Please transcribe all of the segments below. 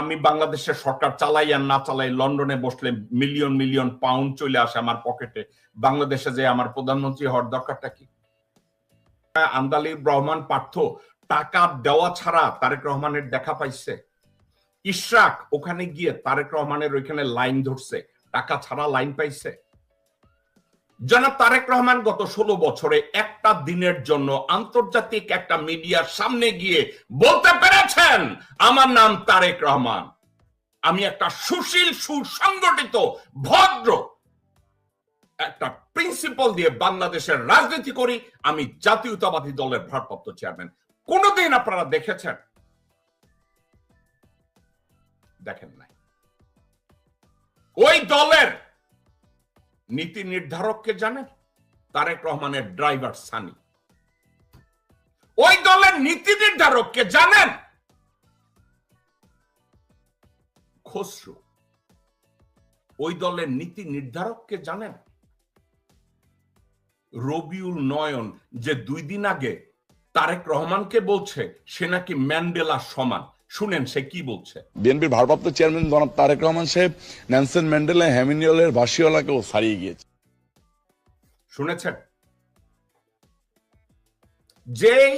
আমি বাংলাদেশের সরকার চালাই আর না চালাই, লন্ডনে বসলে মিলিয়ন মিলিয়ন পাউন্ড চলে আসে আমার পকেটে বাংলাদেশে যে আমার প্রধানমন্ত্রী হওয়ার দরকারটা কি? আন্দালি রহমান পার্থ, টাকা দেওয়া ছাড়া তারেক রহমানের দেখা পাইছে। ইশরাক, ওখানে গিয়ে তারেক রহমানের ওইখানে লাইন ধরছে, টাকা ছাড়া লাইন পাইছে। জনাব তারেক রহমান গত ষোলো বছরে একটা দিনের জন্য আন্তর্জাতিক একটা মিডিয়ার সামনে গিয়ে বলতে পেরেছেন, আমার নাম তারেক রহমান। আমি একটা সুশীল, সুসংগঠিত, ভদ্র একটা প্রিন্সিপাল দিয়ে বাংলাদেশের রাজনীতি করি, আমি জাতীয়তাবাদী দলের ভারপ্রাপ্ত চেয়ারম্যান কোনদিন আপনারা দেখেছেন? দেখেন নাই। ওই দলের নীতি নির্ধারককে জানেন তারেক রহমানের ড্রাইভার সানি। ওই দলের নীতি নির্ধারককে জানেন খসরু। ওই দলের নীতি নির্ধারককে জানেন রবিউল নয়ন, যে দুই দিন আগে তারেক রহমানকে বলছে, সে নাকি ম্যান্ডেলা সমান। শুনেন সে কি বলছে। বিএনপির ভারপ্রাপ্ত চেয়ারম্যান জনাব তারেক রহমান সাহেব ন্যানসন ম্যান্ডেলা হ্যামিনিয়লের ভাসিওয়ালাকেও ছাড়িয়ে গিয়েছে। শুনেছেন? যেই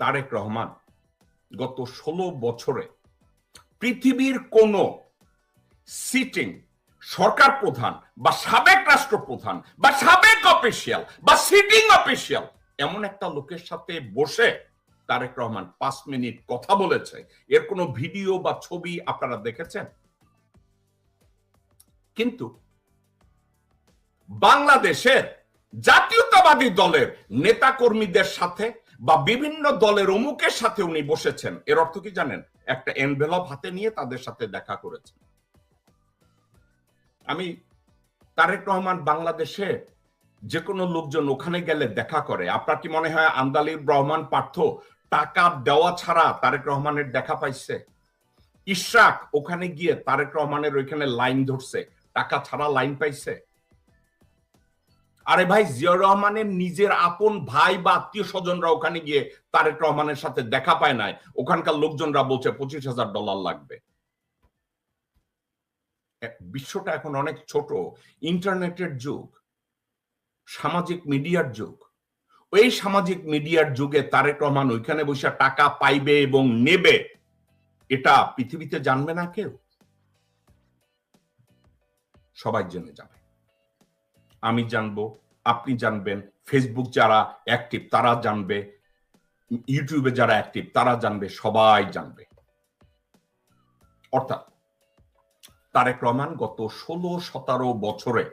তারেক রহমান গত ষোলো বছরে পৃথিবীর কোন সিটিং সরকার প্রধান বা সাবেক রাষ্ট্রপ্রধান বা সাবেক অফিসিয়াল বা সিটিং অফিসিয়াল এমন একটা লোকের সাথে বসে তারেক রহমান পাঁচ মিনিট কথা বলেছে। এর কোনো ভিডিও বা ছবি আপনারা দেখেছেন? কিন্তু বাংলাদেশের জাতীয়তাবাদী দলের নেতা কর্মীদের সাথে বা বিভিন্ন দলের অমুকের সাথে উনি বসেছেন। এর অর্থ কি জানেন? একটা এনভেলপ হাতে নিয়ে তাদের সাথে দেখা করেছেন। আমি তারেক রহমান বাংলাদেশে যে কোনো লোকজন ওখানে গেলে দেখা করে। আপনার কি মনে হয় আন্দালির রহমান পার্থ টাকা দেওয়া ছাড়া তারেক রহমানের দেখা পাইছে। ইশরাক ওখানে গিয়ে তারেক রহমানের ওইখানে লাইন ধরছে, টাকা ছাড়া লাইন পাইছে। আরে ভাই, জিয়াউর রহমানের নিজের আপন ভাই বা আত্মীয় স্বজনরা ওখানে গিয়ে তারেক রহমানের সাথে দেখা পায় নাই, ওখানকার লোকজনরা বলছে পঁচিশ হাজার ডলার লাগবে। বিশ্বটা এখন অনেক ছোট, ইন্টারনেটের যুগ, সামাজিক মিডিয়ার যুগ। ওই সামাজিক মিডিয়ার যুগে তারেক রহমান ওইখানে বসে টাকা পাইবে এবং নেবে, এটা পৃথিবীতে জানবে না কেউ? সবাই জেনে যাবে। আমি জানব, আপনি জানবেন ফেসবুক যারা অ্যাক্টিভ তারা জানবে ইউটিউবে যারা অ্যাক্টিভ তারা জানবে, সবাই জানবে। অর্থাৎ, তারেক রহমান গত ষোলো সতেরো বছরে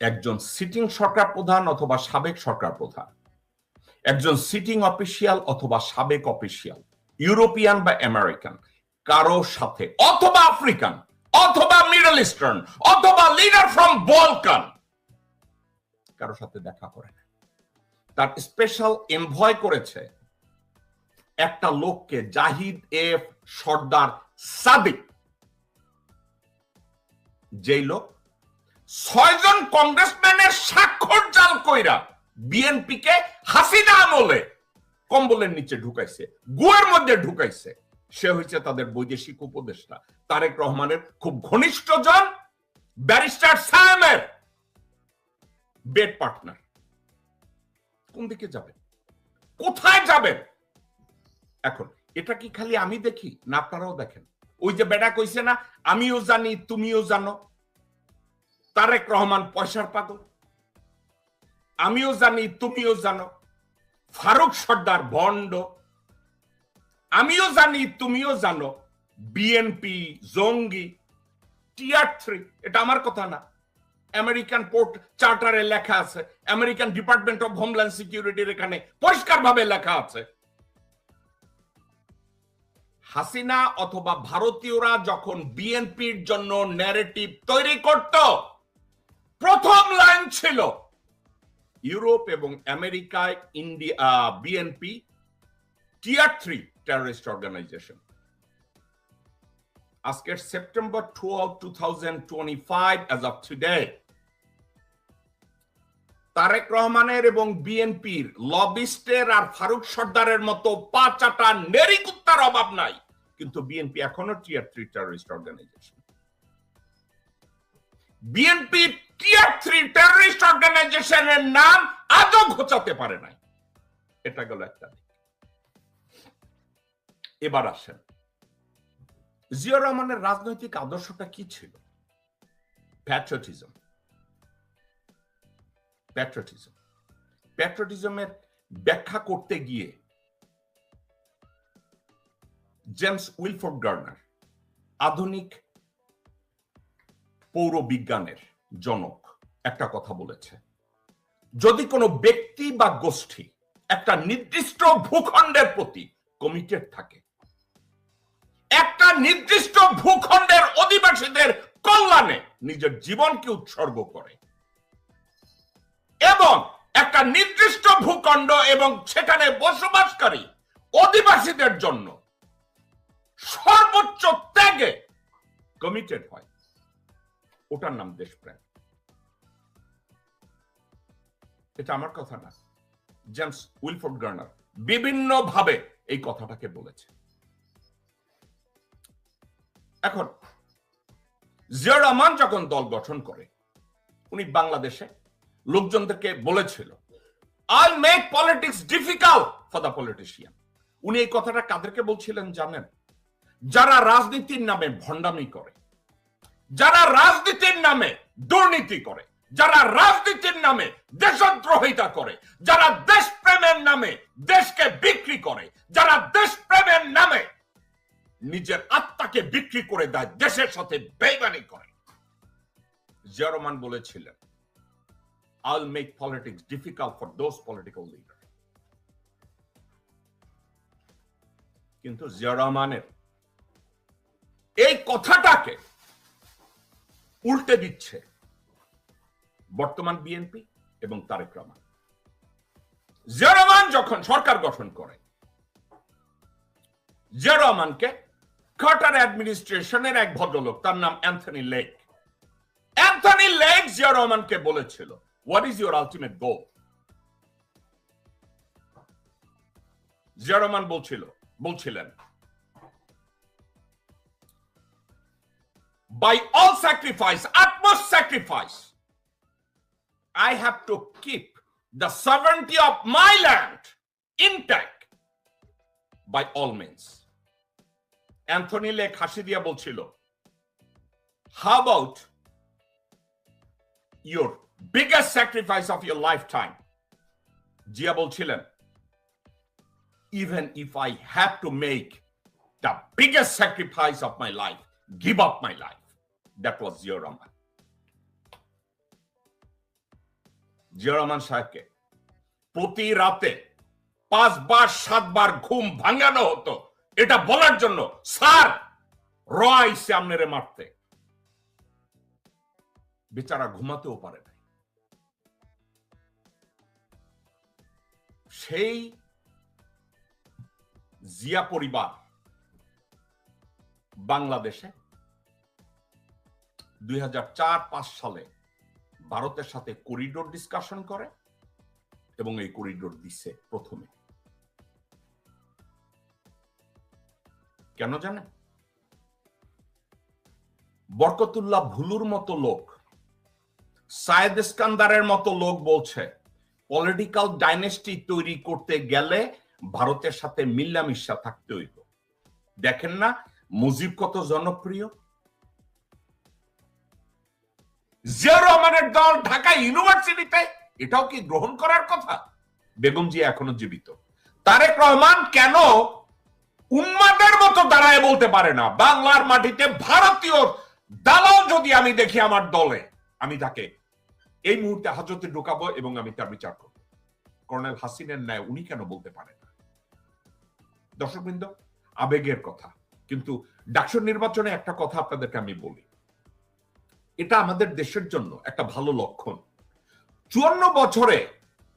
একজন সিটিং সরকার প্রধান অথবা সাবেক সরকার প্রধান, একজন সিটিং অফিসিয়াল অথবা সাবেক অফিসিয়াল ইউরোপিয়ান বা আমেরিকান, কারও সাথে, অথবা আফ্রিকান, অথবা মিডল ইস্টার্ন অথবা লিডার ফ্রম বলকান কারও সাথে দেখা করে না। তার স্পেশাল এনভয় করেছে একটা লোককে, জাহিদ এফ সর্দার সাদিক। যেই লোক ছয়জন কংগ্রেসম্যানের স্বাক্ষর জাল কইরা বিএনপি কে হাসিনা আমলে কম্বলের নিচে ঢুকাইছে গুয়ের মধ্যে ঢুকাইছে। সে হয়েছে তাদের বৈদেশিক উপদেষ্টা। তারেক রহমানের খুব ঘনিষ্ঠ জন, ব্যারিস্টার সায়েমের বেড পার্টনার। কোন দিকে যাবেন? কোথায় যাবেন? এখন, এটা কি খালি আমি দেখি না আপনারাও দেখেন? ওই যে বেটা কইছে না, আমিও জানি, তুমিও জানো। তারেক রহমান পয়সার পাগল। আমিও জানি, তুমিও জানো, ফারুক সর্দার ভণ্ড। আমিও জানি, তুমিও জানো বিএনপি জঙ্গি টিআর থ্রি এটা আমার কথা না। আমেরিকান পোর্ট চার্টারে লেখা আছে আমেরিকান ডিপার্টমেন্ট অফ হোমল্যান্ড সিকিউরিটির এখানে পরিষ্কার ভাবে লেখা আছে। হাসিনা অথবা ভারতীয়রা যখন বিএনপির জন্য ন্যারেটিভ তৈরি করত প্রথম লাইন ছিল। ইউরোপ এবং আমেরিকায় India BNP tier three terrorist organization আজকের September two thousand twenty five of Tarique রহমানের এবং বিএনপির লবিস্টের আর ফারুক সর্দারের মতো পাঁচাটা নেরিকুত্তার অভাব নাই। কিন্তু বিএনপি এখনও tier three terrorist organization BNP অর্গানাইজেশনের নাম ঘোচাতে পারে নাই। এটা গেল একটা দিক। এবার আসেন। জিয়া রহমানের রাজনৈতিক আদর্শটা কি ছিল? প্যাট্রিয়টিজম প্যাট্রিয়টিজম প্যাট্রিয়টিজমের ব্যাখ্যা করতে গিয়ে জেমস উইলফোর্ড গার্নার, আধুনিক পৌর বিজ্ঞানের জনক, একটা কথা বলেছে। যদি কোনো ব্যক্তি বা গোষ্ঠী একটা নির্দিষ্ট ভূখণ্ডের প্রতি কমিটেড থাকে, একটা নির্দিষ্ট ভূখণ্ডের অধিবাসীদের কল্যাণে নিজের জীবনকে উৎসর্গ করে এবং একটা নির্দিষ্ট ভূখণ্ড এবং সেখানে বসবাসকারী অধিবাসীদের জন্য সর্বোচ্চ ত্যাগে কমিটেড হয়। ওটার নাম দেশপ্রেম। এটা আমার কথা না। জেমস উইলফোর্ড গার্নার বিভিন্ন ভাবে এই কথাটাকে বলেছে। এখন জিয়া রহমান যখন দল গঠন করে, উনি বাংলাদেশে লোকজনদেরকে বলেছিল I make politics difficult for the politician উনি এই কথাটা কাদেরকে বলছিলেন জানেন? যারা রাজনীতির নামে ভণ্ডামি করে, যারা রাজনীতির নামে দুর্নীতি করে যারা রাজনীতির নামে দেশদ্রোহিতা করে, যারা দেশপ্রেমের নামে দেশকে বিক্রি করে, যারা দেশপ্রেমের নামে নিজের আত্মাকে বিক্রি করে দেয়, দেশের সাথে বেইমানি করে জিয়ারমান বলেছিলেন, I'll make politics difficult for those political leaders. কিন্তু জিয়া রহমানের এই কথাটাকে উল্টে দিচ্ছে বর্তমান বিএনপি এবং তারেক রহমান। জিয়া রহমান যখন সরকার গঠন করে জিয়া রহমানকে কার্টার অ্যাডমিনিস্ট্রেশনের এক ভদ্রলোক তার নাম Anthony Lake Anthony Lake Zia রহমানকে বলেছিল what is your ultimate goal Zia Rahman বলছিল বলছিলেন by all sacrifice, utmost sacrifice, I have to keep the sovereignty of my land intact by all means. Anthony lake হাসি দিয়া বলছিল how about your biggest sacrifice of your life time Zia বলছিলেন even if I have to make the biggest sacrifice of my life, give up my life. That was Zia Rahman. Zia Rahman সাহেবকে। প্রতি রাতে পাঁচবার, সাতবার ঘুম ভাঙানো হতো। এটা বলার জন্য, স্যার রয় সামনেরে মারতে। বেচারা ঘুমাতেও পারে না সেই জিয়া পরিবার বাংলাদেশে দুই পাঁচ সালে ভারতের সাথে করিডোর ডিসকাশন করে এবং এই করিডোর দিছে প্রথমে। কেন জানেন? বরকতুল্লাহ ভুলুর মতো লোক, সায়েদ ইস্কান্দারের মতো লোক বলছে পলিটিক্যাল ডাইনেস্টি তৈরি করতে গেলে ভারতের সাথে মিল্লামিশা থাকতে হইব। দেখেন না, মুজিব কত জনপ্রিয়? জিয়া দল ঢাকা ইউনিভার্সিটিতে, এটাও কি গ্রহণ করার কথা? বেগম জি এখনও জীবিত। তারেক রহমান কেন উন্মাদের মতো দাঁড়ায় বলতে পারে না? বাংলার মাটিতে ভারতীয় দালাল যদি আমি দেখি আমার দলে, আমি তাকে এই মুহূর্তে হাজতে ঢুকাবো এবং আমি তার বিচার করব। কর্নেল হাসিনের ন্যায় উনি কেন বলতে পারেন না? দর্শকবৃন্দ, আবেগের কথা। কিন্তু ডাকসুর নির্বাচনে একটা কথা আপনাদেরকে আমি বলি। এটা আমাদের দেশের জন্য একটা ভালো লক্ষণ। চুয়ান্ন বছরে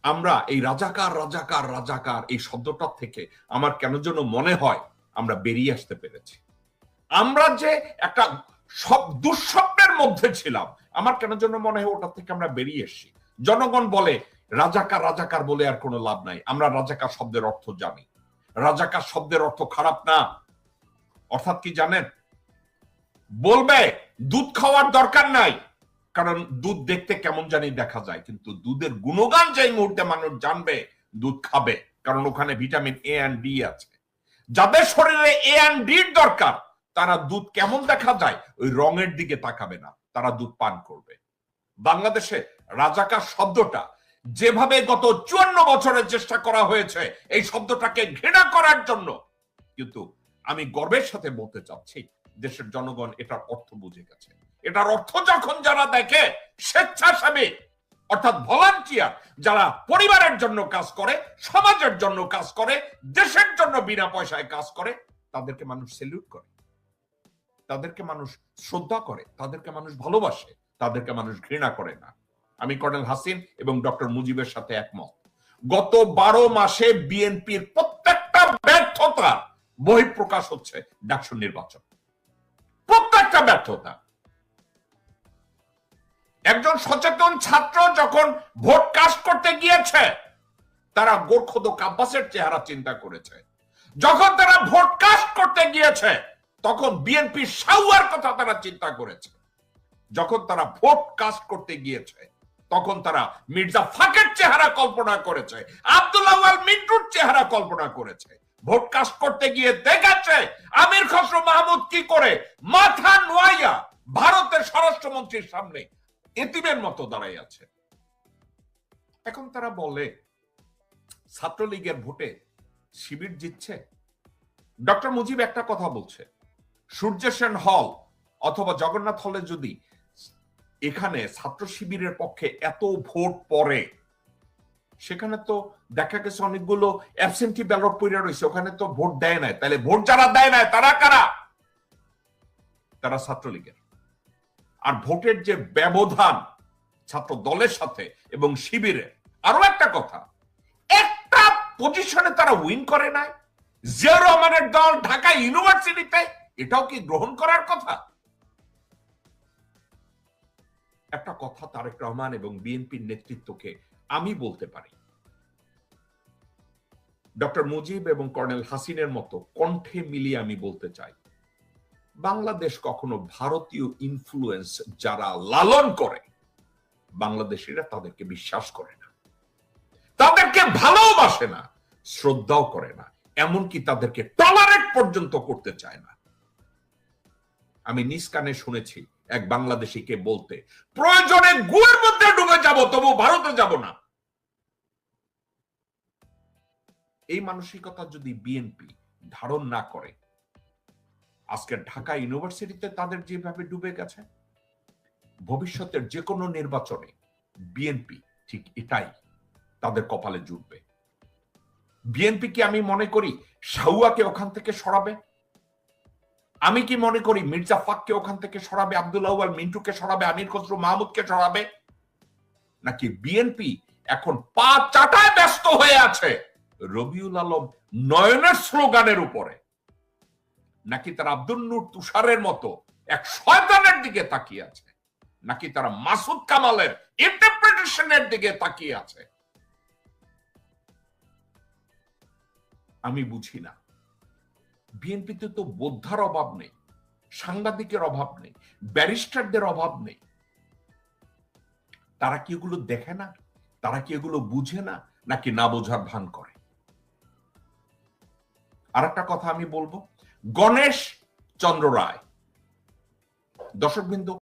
আমরা এই রাজাকার রাজাকার রাজাকার এই শব্দটা থেকে আমার কেন যেন মনে হয় আমরা বেরিয়ে আসতে পেরেছি। আমরা যে একটা সব দুঃস্বপ্নের মধ্যে ছিলাম, আমার কেন জন্য মনে হয় ওটা থেকে আমরা বেরিয়ে এসছি। জনগণ বলে, রাজাকার রাজাকার বলে আর কোনো লাভ নাই। আমরা রাজাকার শব্দের অর্থ জানি। রাজাকার শব্দের অর্থ খারাপ না। অর্থাৎ কি জানেন? বলবে দুধ খাওয়ার দরকার নাই। কারণ দুধ দেখতে কেমন জানি দেখা যায়, কিন্তু দুধের গুণগান যেই মুহূর্তে মানুষ জানবে, দুধ খাবে। কারণ ওখানে ভিটামিন এ অ্যান্ড ডি আছে। যাদের শরীরে এ অ্যান্ড ডির দরকার, তারা দুধ কেমন দেখা যায়, ওই রঙের দিকে তাকাবে না। তারা দুধ পান করবে। বাংলাদেশে রাজাকার শব্দটা যেভাবে গত চুয়ান্ন বছরের চেষ্টা করা হয়েছে, এই শব্দটাকে ঘৃণা করার জন্য, কিন্তু আমি গর্বের সাথে বলতে চাচ্ছি দেশের জনগণ এটার অর্থ বুঝে গেছে। এটার অর্থ যখন যারা দেখে, স্বেচ্ছাসেবী, অর্থাৎ ভলান্টিয়ার, যারা পরিবারের জন্য কাজ করে, সমাজের জন্য কাজ করে, দেশের জন্য বিনা পয়সায় কাজ করে, তাদেরকে মানুষ সেলিউট করে। তাদেরকে মানুষ শ্রদ্ধা করে, তাদেরকে মানুষ ভালোবাসে, তাদেরকে মানুষ ঘৃণা করে না। আমি কর্নেল হাসিন এবং ডক্টর মুজিবের সাথে একমত। গত বারো মাসে বিএনপির প্রত্যেকটা ব্যর্থতা বহিঃপ্রকাশ হচ্ছে ডাকসু নির্বাচন। প্রত্যেকটা ব্যর্থতা। একজন সচেতন ছাত্র যখন ভোট কাস্ট করতে গিয়েছে, তারা গোর্খদ কাব্বাসের চেহারা চিন্তা করেছে। যখন তারা ভোট কাস্ট করতে গিয়েছে, তখন বিএনপি সাউয়ার কথা তারা চিন্তা করেছে। যখন তারা ভোট কাস্ট করতে গিয়েছে, তখন তারা মির্জা ফাকের চেহারা কল্পনা করেছে। আব্দুল্লাহ চেহারা কল্পনা করেছে। ভোট কাস্ট করতে গিয়ে দেখেছে আমির খসরু মাহমুদ কি করে মাথা নোয়াইয়া ভারতের স্বরাষ্ট্রমন্ত্রীর সামনে এতিমের মতো দাঁড়াই আছে। এখন তারা বলে, ছাত্রলীগের ভোটে শিবির জিতছে? ডক্টর মুজিব একটা কথা বলছে সূর্য সেন হল অথবা জগন্নাথ হলে যদি এখানে ছাত্র শিবিরের পক্ষে এত ভোট পড়ে সেখানে তো দেখা গেছে অনেকগুলো অ্যাবসেন্টি ব্যালট পড়ে রয়েছে, ওখানে তো ভোট দেয় নাই। তাহলে ভোট যারা দেয় নাই, তারা কারা? তারা ছাত্রলীগের। আর ভোটের যে ব্যবধান ছাত্র দলের সাথে এবং শিবিরের আরও একটা কথা, একটা পজিশনে তারা উইন করে নাই। জিয়া রহমানের দল ঢাকা ইউনিভার্সিটিতে, এটাও কি গ্রহণ করার কথা? একটা কথা তারেক রহমান এবং বিএনপির নেতৃত্বকে আমি বলতে পারি। ডক্টর মুজিব এবং কর্নেল হাসিনের মতো কণ্ঠে মিলিয়ে আমি বলতে চাই, বাংলাদেশ কখনো ভারতীয় ইনফ্লুয়েন্স যারা লালন করে, বাংলাদেশিরা তাদেরকে বিশ্বাস করে না। তাদেরকে ভালোবাসে না, শ্রদ্ধাও করে না, এমনকি তাদেরকে টলারেট পর্যন্ত করতে চায় না। আমি নিজ শুনেছি এক বাংলাদেশিকে বলতে। প্রয়োজনে গুয়ের মধ্যে ডুবে যাব তবু ভারতে যাব না। এই মানসিকতা যদি বিএনপি ধারণ না করে, আজকে ঢাকা ইউনিভার্সিটিতে তাদের যেভাবে ডুবে গেছে, ভবিষ্যতের যে কোনো নির্বাচনে বিএনপি ঠিক এটাই তাদের কপালে জুটবে। বিএনপি কি আমি মনে করি শাহুয়াকে ওখান থেকে সরাবে? আমি কি মনে করি মির্জা ফাককে ওখান থেকে সরাবে, আব্দুল্লাহ আল মিন্টুকে সরাবে, আমির খসরু মাহমুদকে সরাবে? নাকি বিএনপি এখন পা চাটায় ব্যস্ত হয়ে আছে রবিউল আলম নয়নের স্লোগানের উপরে? নাকি তারা আব্দুল নূর তুষারের মতো এক শয়তানের দিকে তাকিয়ে আছে? নাকি তারা মাসুদ কামালের ইন্টারপ্রিটেশনের দিকে তাকিয়ে আছে? আমি বুঝি না। বিএনপিতে তো বোদ্ধার অভাব নেই, সাংবাদিকের অভাব নেই, ব্যারিস্টারদের অভাব নেই। তারা কি এগুলো দেখে না? তারা কি এগুলো বুঝে না? নাকি না বোঝার ভান করে? আর একটা কথা আমি বলব, গণেশ চন্দ্র রায়। দর্শকবৃন্দ